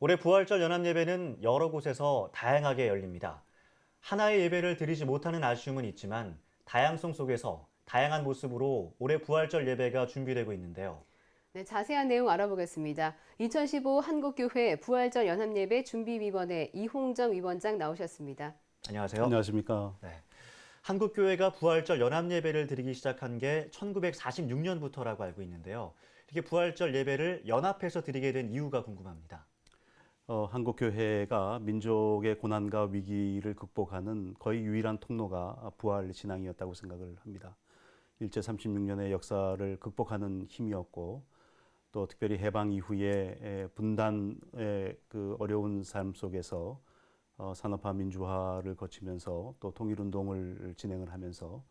올해 부활절 연합예배는 여러 곳에서 다양하게 열립니다. 하나의 예배를 드리지 못하는 아쉬움은 있지만 다양성 속에서 다양한 모습으로 올해 부활절 예배가 준비되고 있는데요. 네, 자세한 내용 알아보겠습니다. 2015 한국교회 부활절 연합예배 준비위원회 이홍정 위원장 나오셨습니다. 안녕하세요. 안녕하십니까. 네. 한국교회가 부활절 연합예배를 드리기 시작한 게 1946년부터라고 알고 있는데요. 이렇게 부활절 예배를 연합해서 드리게 된 이유가 궁금합니다. 어, 한국 교회가 민족의 고난과 위기를 극복하는 거의 유일한 통로가 부활 신앙이었다고 생각을 합니다. 일제 36년의 역사를 극복하는 힘이었고 또 특별히 해방 이후에 에, 분단의 그 어려운 삶 속에서 어, 산업화 민주화를 거치면서 또 통일운동을 진행을 하면서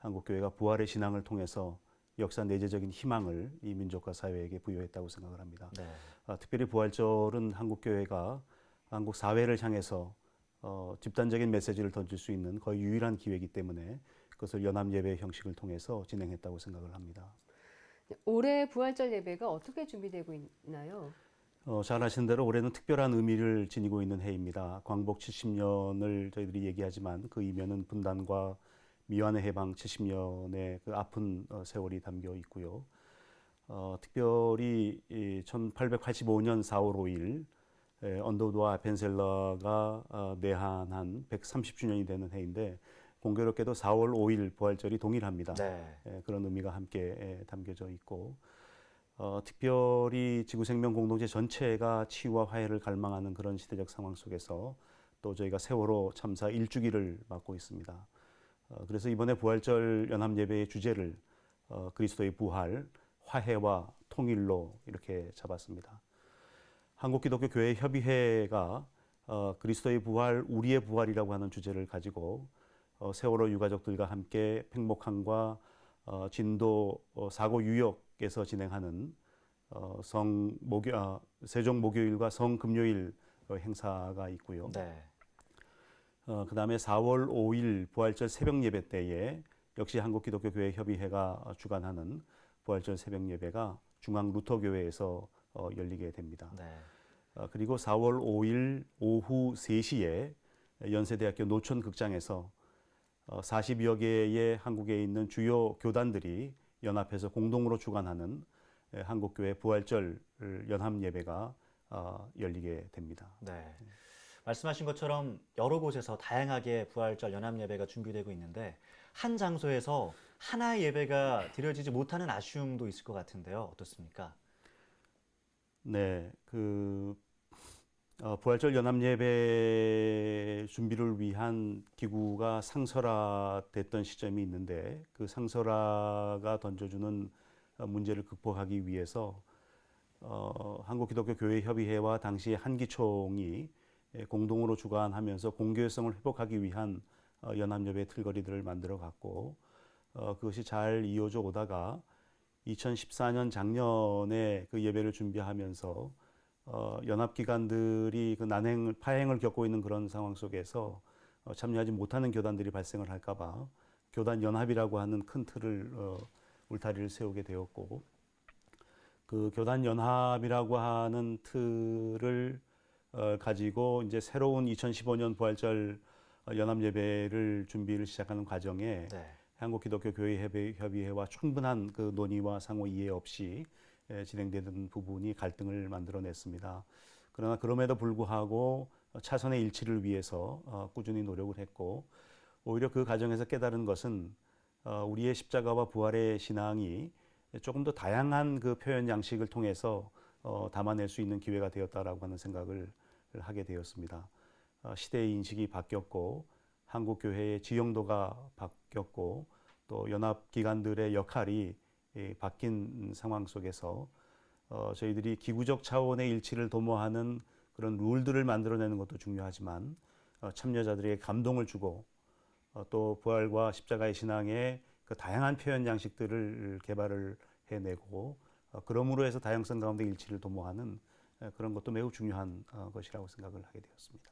한국 교회가 부활의 신앙을 통해서 역사 내재적인 희망을 이 민족과 사회에게 부여했다고 생각을 합니다. 네. 아, 특별히 부활절은 한국 교회가 한국 사회를 향해서 어, 집단적인 메시지를 던질 수 있는 거의 유일한 기회이기 때문에 그것을 연합 예배 형식을 통해서 진행했다고 생각을 합니다. 올해 부활절 예배가 어떻게 준비되고 있나요? 어, 잘 아시는 대로 올해는 특별한 의미를 지니고 있는 해입니다. 광복 70년을 저희들이 얘기하지만 그 이면은 분단과 미완의 해방 70년의 그 아픈 어, 세월이 담겨 있고요. 어, 특별히 이 1885년 4월 5일 에, 언더우드와 벤셀러가 어, 내한한 130주년이 되는 해인데 공교롭게도 4월 5일 부활절이 동일합니다. 네. 에, 그런 의미가 함께 에, 담겨져 있고 어, 특별히 지구 생명 공동체 전체가 치유와 화해를 갈망하는 그런 시대적 상황 속에서 또 저희가 세월호 참사 일주기를 맞고 있습니다. 어, 그래서 이번에 부활절 연합 예배의 주제를 어, 그리스도의 부활, 화해와 통일로 이렇게 잡았습니다. 한국기독교 교회 협의회가 어, 그리스도의 부활, 우리의 부활이라고 하는 주제를 가지고 어, 세월호 유가족들과 함께 팽목항과 어, 진도 어, 사고 유역에서 진행하는 어, 성 목요 아, 세종 목요일과 성 금요일 어, 행사가 있고요. 네. 어, 그 다음에 4월 5일 부활절 새벽 예배 때에 역시 한국기독교교회 협의회가 주관하는 부활절 새벽 예배가 중앙 루터교회에서 어, 열리게 됩니다. 네. 어, 그리고 4월 5일 오후 3시에 연세대학교 노천극장에서 어, 40여 개의 한국에 있는 주요 교단들이 연합해서 공동으로 주관하는 에, 한국교회 부활절 연합 예배가 어, 열리게 됩니다. 네. 말씀하신 것처럼 여러 곳에서 다양하게 부활절 연합 예배가 준비되고 있는데 한 장소에서 하나의 예배가 드려지지 못하는 아쉬움도 있을 것 같은데요. 어떻습니까? 네, 그 어, 부활절 연합 예배 준비를 위한 기구가 상설화됐던 시점이 있는데 그 상설화가 던져주는 어, 문제를 극복하기 위해서 어, 한국기독교교회협의회와 당시 한기총이 예, 공동으로 주관하면서 공교회성을 회복하기 위한 어, 연합예배 틀거리들을 만들어 갔고 어, 그것이 잘 이어져 오다가 2014년 작년에 그 예배를 준비하면서 어, 연합기관들이 그 난행, 파행을 겪고 있는 그런 상황 속에서 어, 참여하지 못하는 교단들이 발생을 할까봐 교단 연합이라고 하는 큰 틀을 어, 울타리를 세우게 되었고 그 교단 연합이라고 하는 틀을 어, 가지고 이제 새로운 2015년 부활절 어, 연합 예배를 준비를 시작하는 과정에 네. 한국기독교교회협의회와 충분한 그 논의와 상호 이해 없이 에, 진행되는 부분이 갈등을 만들어냈습니다. 그러나 그럼에도 불구하고 차선의 일치를 위해서 어, 꾸준히 노력을 했고 오히려 그 과정에서 깨달은 것은 어, 우리의 십자가와 부활의 신앙이 조금 더 다양한 그 표현 양식을 통해서 어, 담아낼 수 있는 기회가 되었다라고 하는 생각을 하게 되었습니다. 어, 시대의 인식이 바뀌었고 한국 교회의 지형도가 바뀌었고 또 연합 기관들의 역할이 이 바뀐 상황 속에서 어, 저희들이 기구적 차원의 일치를 도모하는 그런 룰들을 만들어내는 것도 중요하지만 어, 참여자들에게 감동을 주고 어, 또 부활과 십자가의 신앙의 그 다양한 표현 양식들을 개발을 해내고 어, 그러므로 해서 다양성 가운데 일치를 도모하는 에, 그런 것도 매우 중요한 어, 것이라고 생각을 하게 되었습니다.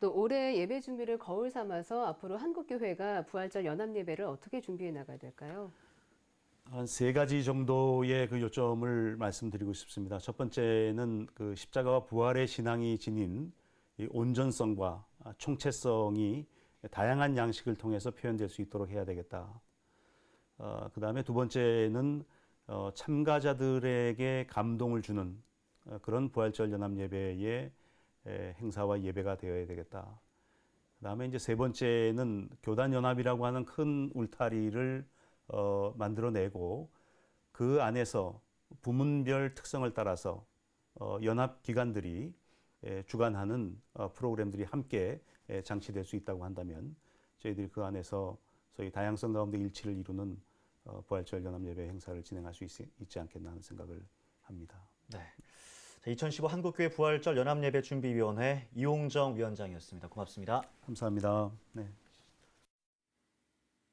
또 올해 예배 준비를 거울 삼아서 앞으로 한국교회가 부활절 연합 예배를 어떻게 준비해 나가야 될까요? 한 세 가지 정도의 그 요점을 말씀드리고 싶습니다. 첫 번째는 그 십자가와 부활의 신앙이 지닌 이 온전성과 총체성이 다양한 양식을 통해서 표현될 수 있도록 해야 되겠다. 어, 그 다음에 두 번째는 어, 참가자들에게 감동을 주는 어, 그런 부활절 연합 예배의 에, 행사와 예배가 되어야 되겠다. 그 다음에 이제 세 번째는 교단 연합이라고 하는 큰 울타리를 어, 만들어내고 그 안에서 부문별 특성을 따라서 어, 연합 기관들이 에, 주관하는 어, 프로그램들이 함께 에, 장치될 수 있다고 한다면 저희들이 그 안에서 소위 다양성 가운데 일치를 이루는 어, 부활절 연합 예배 행사를 진행할 수 있, 있지 않겠나 하는 생각을 합니다. 네. 자, 2015 한국교회 부활절 연합예배 준비위원회 이홍정 위원장이었습니다. 고맙습니다. 감사합니다. 네.